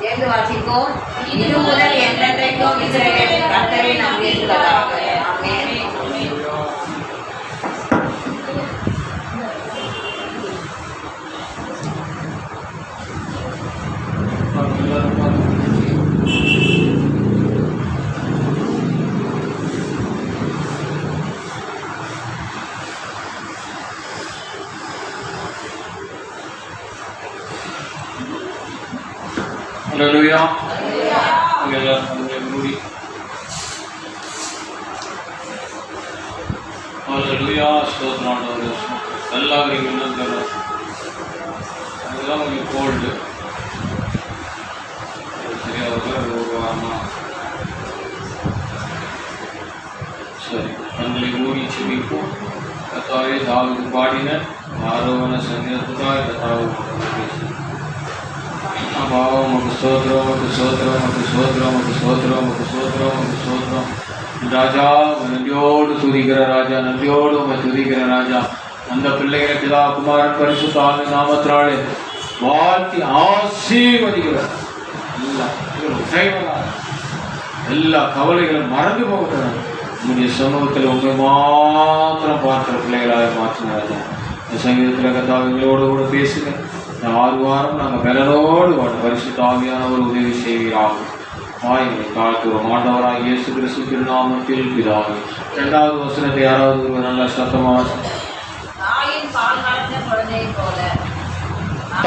சேர்ந்து வாசிப்போம். இது முதல் என்றென்றைக்கும் இஸ்ரவேலின் ஹalleluya எல்லாரும் கண்களை மூடி ஹalleluya ஸ்தோத்திரம் ஆண்டவரே நல்லா இருக்கீங்க தரோம் அதெல்லாம் கொஞ்சம் கோல்டு சரியா ஒரு ஒரு வாரமா சரி கண்களை மூடி செவிப்போம் கத்தாவே தாவுக்கு பாடின ஆரோகண ஸ்தோத்திரம் உமக்கு ஸ்தோத்திரம் உமக்கு ஸ்தோத்திரம் உமக்கு ஸ்தோத்திரம் ராஜா உம்மை நன்றியோடு துதிக்கிற ராஜா நன்றியோடு உண்மை துதிக்கிற ராஜா அந்த பிள்ளைகளை பிதா குமாரன் பரிசு ஆண்டு நாமத்தினாலே வாழ்த்தி ஆசீர்வதிக்கிறார் எல்லா கவலைகளும் மறந்து போகிறார் உங்களுடைய சமூகத்தில் உங்களை மாத்திரம் பார்க்கிற பிள்ளைகளாக மாற்றினார்கள் இந்த சங்கீதத்தில் கத்தாவிகளோடு கூட பேசுங்க இந்த ஆறு வாரம் நாங்கள் பலனோடு வாழ பரிசுத்த ஆவியானவர் உதவி செய்வீராகும் வாய்மை தாழ்த்துவோம் ஆண்டவராக இயேசு கிறிஸ்து திருநாமத்தில் பிதாவே. இரண்டாவது வசனத்தை யாராவது ஒருவர் நல்ல சத்தமாக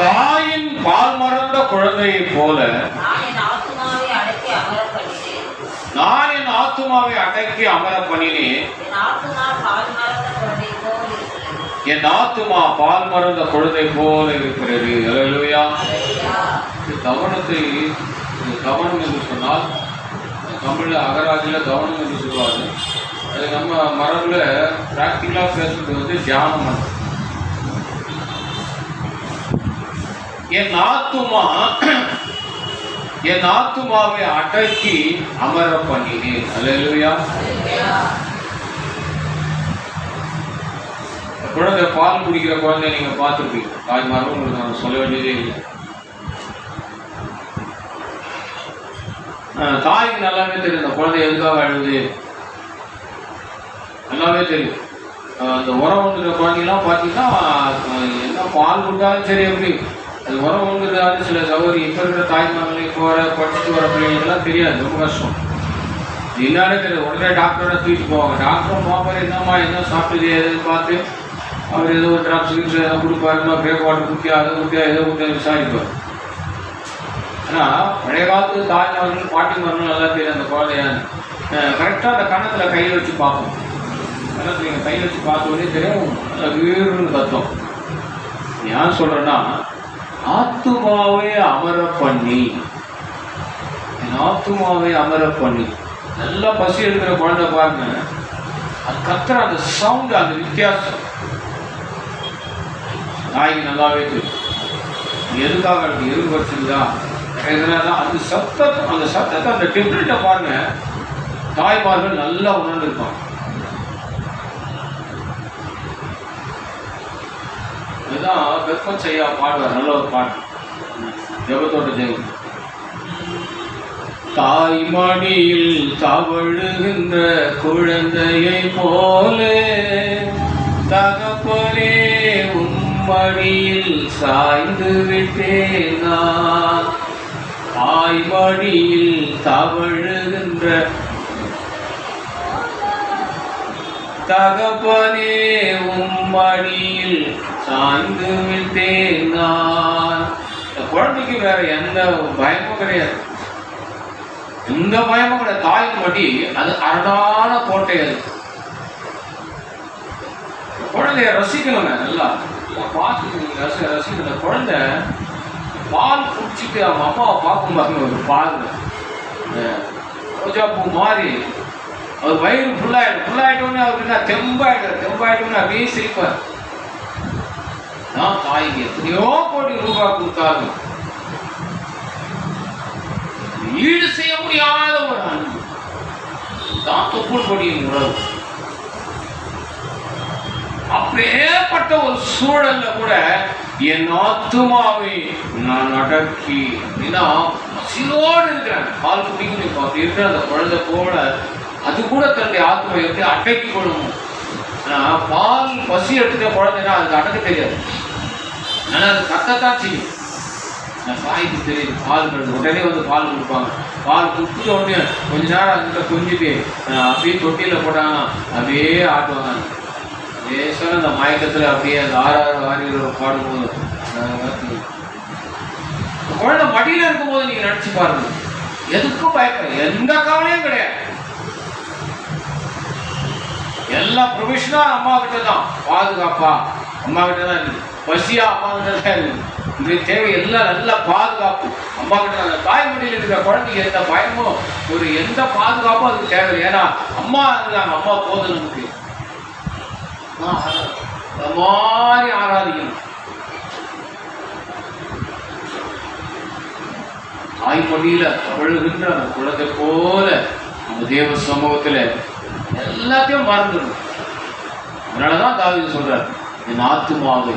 தாயின் பால் மறந்த குழந்தையைப் போல. நான் என் ஆத்துமாவை அடக்கி அமர பண்ணினேன் என் ஆத்துமா பால் மறந்த குழந்தை குழந்தை போல இருக்கிறது. அல்லேலூயா கவனத்தை இந்த கவனம் என்று சொன்னால் தமிழில் அகராதியில் கவனம் என்று சொல்லுவாங்க அது நம்ம மரபில் ப்ராக்டிக்கலாக பேசுறது வந்து தியானம் பண்ணுறது என் ஆத்துமா என் ஆத்துமாவை அடக்கி அமர பண்ணினேன். அல்லேலூயா குழந்தை பால் குடிக்கிற குழந்தை நீங்க பார்த்துருப்பீங்க. தாய்மாரும் உங்களுக்கு நான் சொல்ல வேண்டியதே இல்லை. ஆஹ் தாய்க்கு நல்லாவே தெரியும். இந்த குழந்தை எதுக்காக அழுது? நல்லாவே தெரியும். ஆஹ் அந்த உரம் வந்துட்ட குழந்தைங்களாம் பார்த்தீங்கன்னா என்ன பால் கொடுத்தாலும் சரி எப்படி. அது உரம் வந்துட்டாலும் சில சௌகரியம் இப்போ இருக்கிற தாய்மார்களே போகிற வர படிச்சுட்டு வர பிள்ளைங்களுக்குலாம் தெரியாது. ரொம்ப கஷ்டம். என்னாலே தெரியாது. உடனே டாக்டரோட தூக்கிட்டு போவாங்க. டாக்டரும் போகிற என்னம்மா என்ன சாப்பிட்டு எதுன்னு பார்த்து அவர் ஏதோ ஒரு ட்ராப்ஸ் கிப்ஸ் ஏதோ கொடுப்பாருமா பிரேக் வாட்டர் குத்தியா அதை குத்தியா ஏதோ குத்தியா விசாரிப்பார். ஆனால் பழைய காலத்து தாய்மார்கள் பாட்டிமார்கள் நல்லா தெரியும் அந்த குழந்தையான்னு கரெக்டாக அந்த கன்னத்தில் கையில் வச்சு பார்ப்போம் கன்னத்தில் நீங்கள் கையில் வச்சு பார்த்த உடனே தெரியும் நல்லா வீருன்னு கத்தம் ஏன் சொல்கிறேன்னா ஆத்துமாவை அமர பண்ணி. என் ஆத்துமாவை அமர பண்ணி. நல்லா பசி எடுக்கிற குழந்தை பாருங்க. அது கத்துற அந்த சவுண்டு அந்த வித்தியாசம். நாய்க்கு நல்லாவே தெரியும். எதுக்காக இருக்கு எதுக்கு வச்சிருந்தா எதனால அந்த சத்தத்தை அந்த சத்தத்தை அந்த டெம்ப்ளேட்டை பாருங்க. தாய்மார்கள் நல்லா உணர்ந்துருப்பாங்க. இதுதான் வெப்பம் செய்யா பாடுவார் நல்ல ஒரு பாட்டு ஜெபத்தோட்ட ஜெயம். தாய்மடியில் தவழுகின்ற குழந்தையை போல தகப்பனே உம்மடியில் சாய்ந்து விட்டேன்? நான் தவழுகின்ற தகப்பனே உம்மடியில் சாய்ந்து விட்டேன்? நான் குழந்தைக்கு வேற எந்த பயமும் கிடையாது. எந்த பயமும் கிடையாது. தாயின் மடி அது அரணான கோட்டை அது. குழந்தைய ரசிக்கணுங்க நல்லா. பார்த்து ரசி ரசிக்கணும் இந்த குழந்தை பால் குடிச்சிட்டு அவங்க அம்மாவை பார்க்கும் பாருங்க ஒரு பால் ரோஜா பூ மாதிரி அவர் வயிறு ஃபுல்லாகிடும் ஃபுல்லாகிட்டோன்னே அவருக்கு என்ன தெம்பாயிடும் தெம்பாயிட்டோன்னு அப்படியே சிரிப்பார் நான் தாய்க்கு எத்தனையோ கோடி ரூபாய் கொடுத்தாலும் ஈடு செய்ய முடியாத ஒரு அன்பு தான் தொப்புள் கொடியின் உறவு அப்படியேப்பட்ட ஒரு சூழல்ல கூட என் ஆத்துமாவை நான் அடக்கி அப்படின்னா பசியோடு இருக்கிறேன் பால் குடிக்கணும் இப்போ அப்படி இருக்கிற அந்த குழந்தை போல அது கூட தன்னுடைய ஆத்மாவை எப்படி அடக்கி கொள்ளணும் ஆனா பால் பசி எடுத்துட்ட குழந்தைன்னா அதுக்கு அடக்க தெரியாது. ஆனா அது கத்தத்தான் செய்யும். நான் தாய்க்கு தெரியும் பால் கண்டு உடனே வந்து பால் கொடுப்பாங்க. பால் கொடுத்த உடனே கொஞ்ச நேரம் அதுக்கிட்ட கொஞ்சிட்டு அப்படியே தொட்டியில் போட்டாங்கன்னா அப்படியே ஆட்டுவாங்க. லேசான அந்த மயக்கத்தில் அப்படியே அந்த ஆறாறு ஆறு பாடும்போது குழந்தை மடியில் இருக்கும்போது நீங்கள் நினச்சி பாருங்க. எதுக்கும் பயப்பட எந்த கவலையும் கிடையாது. எல்லா ப்ரொவிஷனும் அம்மா கிட்ட தான். பாதுகாப்பா அம்மா கிட்ட தான் இருக்கு பசியா அம்மா கிட்ட தான் இருக்கு இது தேவை எல்லாம் நல்லா பாதுகாப்பு. அம்மா கிட்ட அந்த தாய்மொழியில் இருக்கிற குழந்தைக்கு எந்த பயமும் ஒரு எந்த பாதுகாப்பும் அதுக்கு தேவை ஏன்னா அம்மா இருக்கிறாங்க அம்மா போதும் நமக்கு மாதிரி ஆராதிக்கணும். தாய்மொழியில தவழுகின்ற அந்த குழந்தை போல நம்ம தேவ சமூகத்துல எல்லாத்தையும் மறந்துடும். அதனாலதான் தாவி சொல்றார் என் ஆத்துமாவை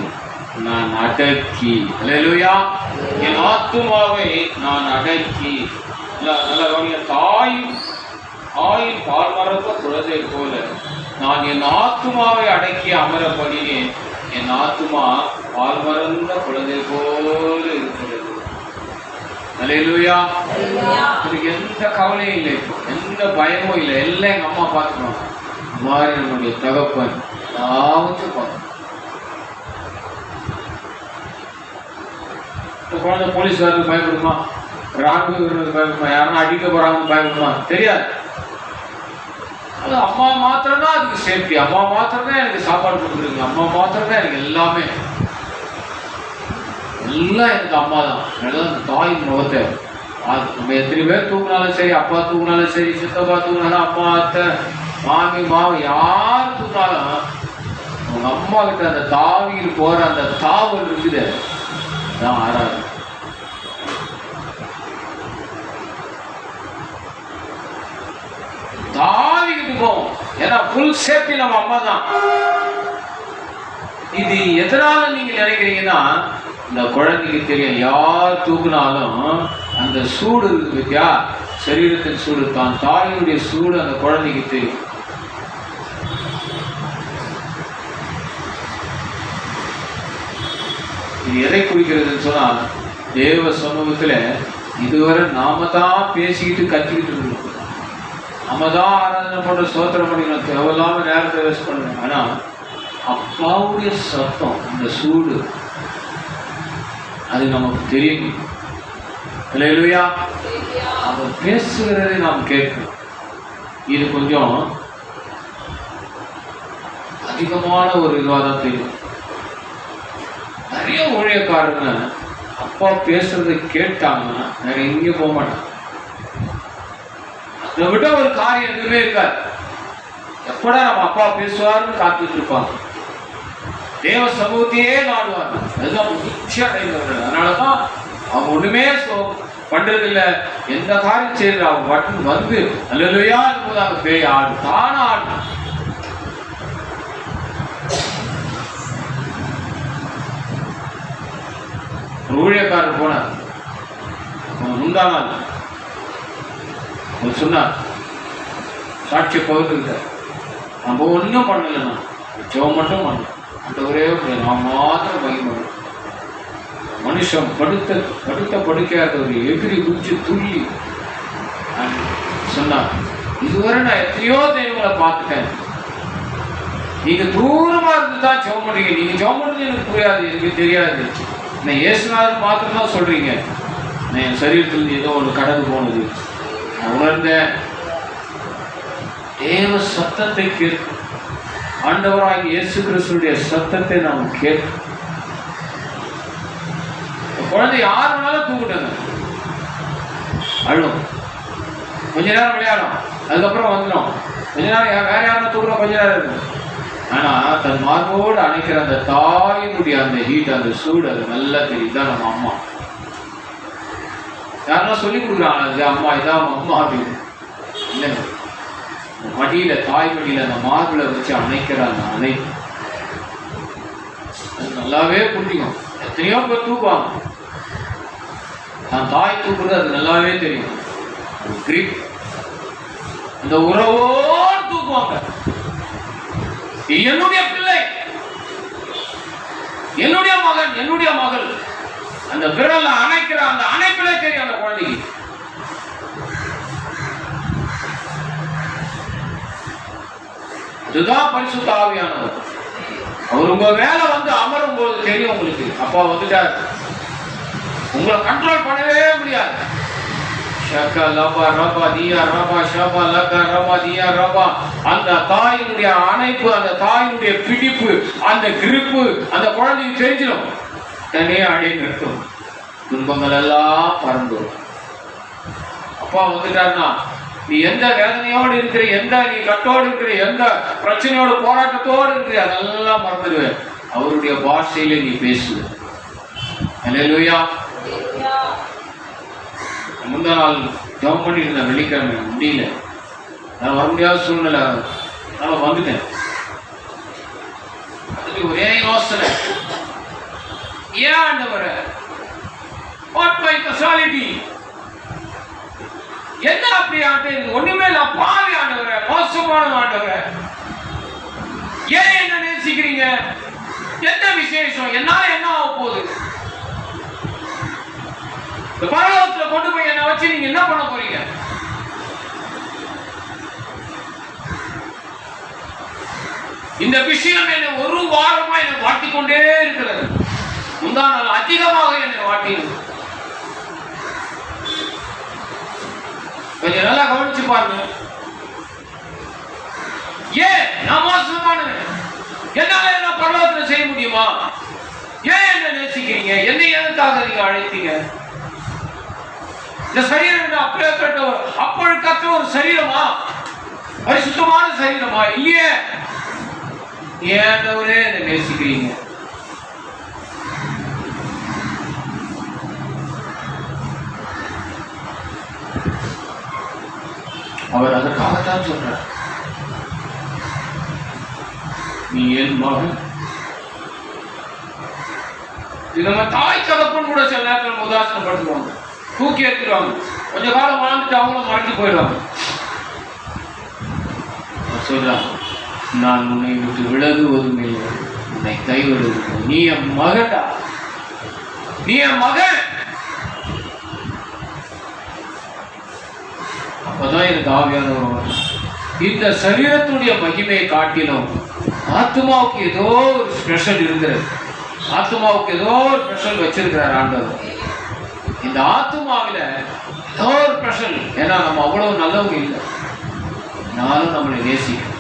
நான் அடக்கி இல்லையா என் ஆத்துமாவை நான் அடக்கி நல்லா நல்லா கவனிங்க. தாய் தாயின் பால் மறந்த குழந்தை போல நான் என் ஆத்துமாவை அடக்கி அமரப்படினேன். என் ஆத்துமா பால் மறந்த குழந்தை போல இருக்கிறது. அல்லேலூயா எனக்கு எந்த கவலையும் இல்லை. இப்போ எந்த பயமும் இல்லை. எல்லாம் எங்கள் அம்மா பார்த்துக்குவாங்க இந்த மாதிரி நம்முடைய தகப்பன். எல்லாவற்றையும் பார்க்கணும். குழந்தை போலீஸ் வரது பயப்படுமா? ராணுவ வீரனுக்கு பயப்படுமா? யாருன்னா அடிக்க போறாங்கன்னு பயப்படுமா? தெரியாது. அது அம்மா மாத்திரம் தான் அதுக்கு சேஃப்டி அம்மா மாத்திரம் தான் எனக்கு சாப்பாடு கொடுக்குறீங்க அம்மா மாத்திரம் தான் எனக்கு எல்லாமே. எல்லாம் எனக்கு அம்மா தான். அதனால அந்த தாயின் முகத்தை. அது நம்ம எத்தனை பேர் தூங்கினாலும் சரி அப்பா தூங்கினாலும் சரி சித்தப்பா தூங்கினாலும் அம்மா அத்தை மாமி மாவு யார் தூங்கினாலும் அவங்க அம்மா கிட்ட அந்த தாவியில் போகிற அந்த தாவல் இருக்குது. தான் ஆறாது ஏன்னா ஃபுல் சேஃப்டி நம்ம அம்மா தான் இது எதனால நீங்க நினைக்கிறீங்கன்னா இந்த குழந்தைக்கு தெரியும் யார் தூக்குனாலும் அந்த சூடு இருக்கு பத்தியா? சரீரத்தின் சூடு. தான் தாயினுடைய சூடு அந்த குழந்தைக்கு தெரியும். இது எதை குறிக்கிறதுன்னு சொன்னா தேவ சமூகத்துல இதுவரை நாம தான் பேசிக்கிட்டு கத்திக்கிட்டு இருக்கோம் நம்ம தான் ஆராதனை பண்ற சோத்திரம் பண்ணிக்கணும். தேவையில்லாம நேரத்தை வேஸ்ட் பண்ணணும். ஆனா அப்பாவுடைய சத்தம் அந்த சூடு அது நமக்கு தெரியும். இல்லையா அவர் பேசுகிறதை நாம் கேட்கணும். இது கொஞ்சம் அதிகமான ஒரு இதுவாக தான் தெரியும் நிறைய ஊழியக்காரங்க அப்பா பேசுறதை கேட்டாங்கன்னா வேற எங்கேயும் போக மாட்டாங்க. அதை விட ஒரு காரியம் எதுவுமே இருக்காது. எப்படா நம்ம அப்பா பேசுவார்னு காத்துட்டு இருப்பாங்க. தேவ சமூகத்தையே நாடுவாங்க. அதுதான் முக்கிய அடைந்தவர்கள். அதனாலதான் அவங்க ஒண்ணுமே சொ- பண்றதில்ல. எந்த காரியம் செய்யறது? அவங்க மட்டும் வந்து அல்லையா இருக்கும்போது அவங்க பேய் ஆடு தான ஆடு. ஊழியக்காரர் போனார். அவன் நாள் அவர் சொன்னார் சாட்சி பகிர்ந்துக்கிட்டார் நம்ம ஒன்றும் பண்ணல நான். ஜெபம் மட்டும் பண்ணல. அந்த ஒரே நான் மாத்திரம் பயன்படும் மனுஷன் படுத்த படுத்த படுக்கையாத ஒரு எதிரி குச்சி துள்ளி சொன்னார் இதுவரை நான் எத்தனையோ தெய்வங்களை பார்த்துட்டேன். நீங்க தூரமா இருந்து தான் ஜெபம் பண்றீங்க. நீங்க ஜெபம் பண்றது எனக்கு புரியாது எனக்கு தெரியாது. நான் இயேசுநாதர் மாத்திரம் தான் சொல்றீங்க. நான் என் சரீரத்தில் ஏதோ ஒன்று கடந்து போனது. உணர்ந்த தேவ சத்தத்தை கேட்கும். ஆண்டவராக இயேசு கிறிஸ்துடைய சத்தத்தை நாம் கேட்கும். குழந்தை யார் வேணாலும் தூக்கிட்டாங்க அழும் கொஞ்ச நேரம் விளையாடும் அதுக்கப்புறம் வந்துடும் கொஞ்ச நேரம் வேற யாரும் தூக்குறோம் கொஞ்ச நேரம் இருக்கும் ஆனால் தன் மார்போடு அணைக்கிற அந்த தாயினுடைய அந்த ஹீட் அந்த சூடு அது நல்லா தெரியுது நம்ம அம்மா. யாருன்னா சொல்லி கொடுக்குறாங்க அம்மா இதான் அம்மா அப்படின்னு. இல்லைங்க மடியில தாய் மடியில அந்த மார்பிளை வச்சு அணைக்கிற அந்த அணை நல்லாவே புரியும் எத்தனையோ பேர் தூக்குவாங்க. நான் தாய் தூக்குறது அது நல்லாவே தெரியும். கிரிப். அந்த உறவோடு தூக்குவாங்க. என்னுடைய பிள்ளை. என்னுடைய மகன் என்னுடைய மகள். அந்த விரல்ல அணைக்கிற அந்த அணைப்பிலே தெரியும் அந்த குழந்தைக்கு இதுதான் பரிசுத்த ஆவியானவர். அவர் உங்க வேலை வந்து அமரும் போது தெரியும் உங்களுக்கு. அப்பா வந்துட்டார். உங்களை கண்ட்ரோல் பண்ணவே முடியாது. ஷக்கா லபா ரபா தியா ரபா ஷபா லக்கா ரபா தியா ரபா. அந்த தாயினுடைய அணைப்பு அந்த தாயினுடைய பிடிப்பு அந்த கிரிப்பு அந்த குழந்தைக்கு தெரிஞ்சிடும். தனே அடி நிறுத்தும். துன்பங்கள் எல்லாம் பறந்து அப்பா வந்துட்டாருன்னா நீ எந்த வேதனையோடு இருக்கிற எந்த நீ கட்டோடு இருக்கிற எந்த பிரச்சனையோடு போராட்டத்தோடு இருக்கிற அதெல்லாம் மறந்துடுவேன். அவருடைய பாஷையில நீ பேசுவ அல்லேலூயா முந்தா நாள் ஜம் பண்ணிட்டு இருந்தேன் வெள்ளிக்கிழமை முடியல. நான் வர முடியாத சூழ்நிலை. நான் வந்துட்டேன். அதுக்கு ஒரே யோசனை. ஏன் ஆண்டவர? வாட் மை கசாலிட்டி என்ன அப்படி ஆண்டு ஒண்ணுமே இல்ல. பாவி ஆண்டவர மோசமான ஆண்டவர. ஏன் என்ன நேசிக்கிறீங்க? என்ன விசேஷம்? என்னால என்ன ஆக போகுது? இந்த பரலோகத்துல கொண்டு போய் என்ன வச்சு நீங்க என்ன பண்ண போறீங்க? இந்த விஷயம் என்ன ஒரு வாரமா என்ன வாட்டி கொண்டே இருக்கிறது. முந்தா நாள் அதிகமாக என்னை வாட்டினது கொஞ்சம் நல்லா கவனிச்சு பாருங்க. ஏன் நான் மோசமானவன்? என்னால என்ன பரலோகத்துல செய்ய முடியுமா? ஏன் என்ன நேசிக்கிறீங்க? என்னை எதுக்காக நீங்க அழைத்தீங்க? இந்த சரீரம் என்ன அப்பேற்பட்ட ஒரு ஒரு சரீரமா? பரிசுத்தமான சரீரமா? இல்லையே. ஏன் என்னை நேசிக்கிறீங்க அவர் தான் சொல்ற நீ என் மகன். இது நம்ம தாய் தகப்பன் கூட சில நேரத்தில் நம்ம உதாசனப்படுத்துவாங்க. தூக்கி எடுத்துருவாங்க கொஞ்ச காலம் வாழ்ந்துட்டு அவங்களும் மறந்து போயிடுவாங்க. சொல்றாங்க நான் உன்னை விட்டு விலகுவதும் இல்லை. உன்னை கைவிடுவதும் நீ என் மகடா நீ என் மகன். அப்பதான் எனக்கு ஆவியானவர் வரும். இந்த சரீரத்துடைய மகிமையை காட்டிலும் ஆத்மாவுக்கு ஏதோ ஒரு ஸ்பெஷல் இருக்கிறது. ஆத்மாவுக்கு ஏதோ ஒரு ஸ்பெஷல் வச்சிருக்கிறார் ஆண்டவர். இந்த ஆத்மாவில ஏதோ ஒரு ஸ்பெஷல் ஏன்னா நம்ம அவ்வளவு நல்லவங்க இல்லை. நானும் நம்மளை நேசிக்கிறேன்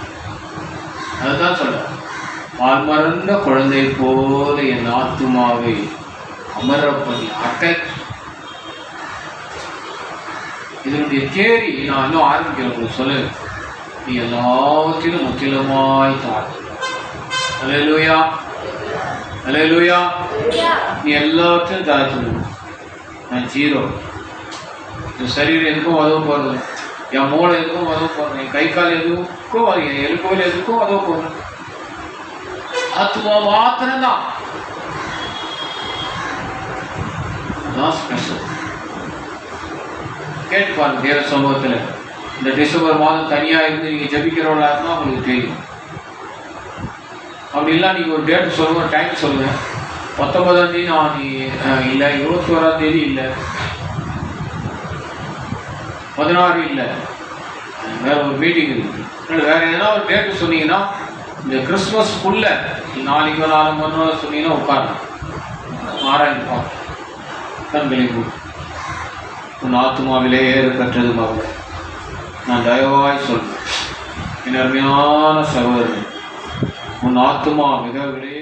அதுதான் சொல்ல பால் மறந்த குழந்தை போல என் ஆத்மாவை அமர பண்ணி அட்டச் இதனுடைய தேரி நான் இன்னும் ஆரம்பிக்கிறேன். உங்களுக்கு சொல்ல. நீ எல்லாத்திலும் முற்றிலுமாய் தாழ்த்து அலையலூயா அலையலூயா நீ எல்லாத்திலும் தாழ்த்து நான் ஜீரோ. என் சரீரம் எதுக்கும் உதவ போகிறது என் மூளை எதுக்கும் உதவ போகிறேன் என் கை கால் எதுக்கும் என் எலும்புகள் எதுக்கும் உதவ போகிறேன் ஆத்மா மாத்திரம்தான். அதான் ஸ்பெஷல் கேட்டு பாருங்க தேவ சமூகத்தில். இந்த டிசம்பர் மாதம் தனியாக இருந்து நீங்கள் ஜபிக்கிறவங்களா இருந்தால் உங்களுக்கு தெரியும். அப்படி இல்லை நீங்கள் ஒரு டேட் சொல்லுங்கள் டைம் சொல்லுங்கள் பத்தொன்பதாம் தேதி நான் நீ இல்லை இருபத்தி ஓராம் தேதி இல்லை. பதினாறு இல்லை. வேற ஒரு மீட்டிங் இருக்கு. இல்லை எதனா ஒரு டேட்டு சொன்னீங்கன்னா இந்த கிறிஸ்மஸ்க்குள்ள நாளைக்கு ஒரு நாலு மணி நேரம் சொன்னீங்கன்னா உட்காரணும் ஆராய்ந்து தன் மூடி. உன் ஆத்மாவிலே ஏறு கற்றது மகளே நான் தயவாய் சொல்றேன். என் அருமையான சகோதரன் உன் ஆத்மா மிக விலை